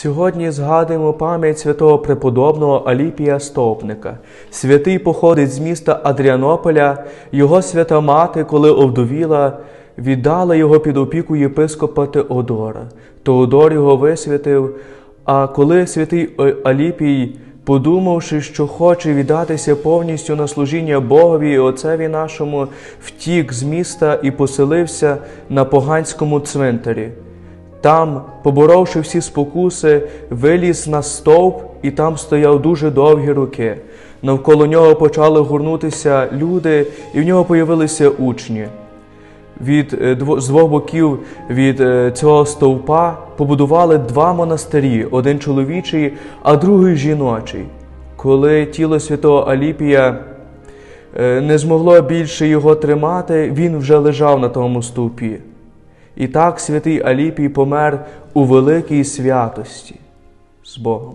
Сьогодні згадуємо пам'ять святого преподобного Аліпія Стовпника. Святий походить з міста Адріанополя. Його свята мати, коли овдовіла, віддала його під опіку єпископа Теодора. Теодор його висвятив. А коли святий Аліпій, подумавши, що хоче віддатися повністю на служіння Богові і Отцеві нашому, втік з міста і поселився на поганському цвинтарі. Там, поборовши всі спокуси, виліз на стовп, і там стояв дуже довгі руки. Навколо нього почали гурнутися люди, і в нього появилися учні. Від, е, з двох боків від е, цього стовпа побудували два монастирі: один чоловічий, а другий жіночий. Коли тіло святого Аліпія е, не змогло більше його тримати, він вже лежав на тому стовпі. І так святий Аліпій помер у великій святості з Богом.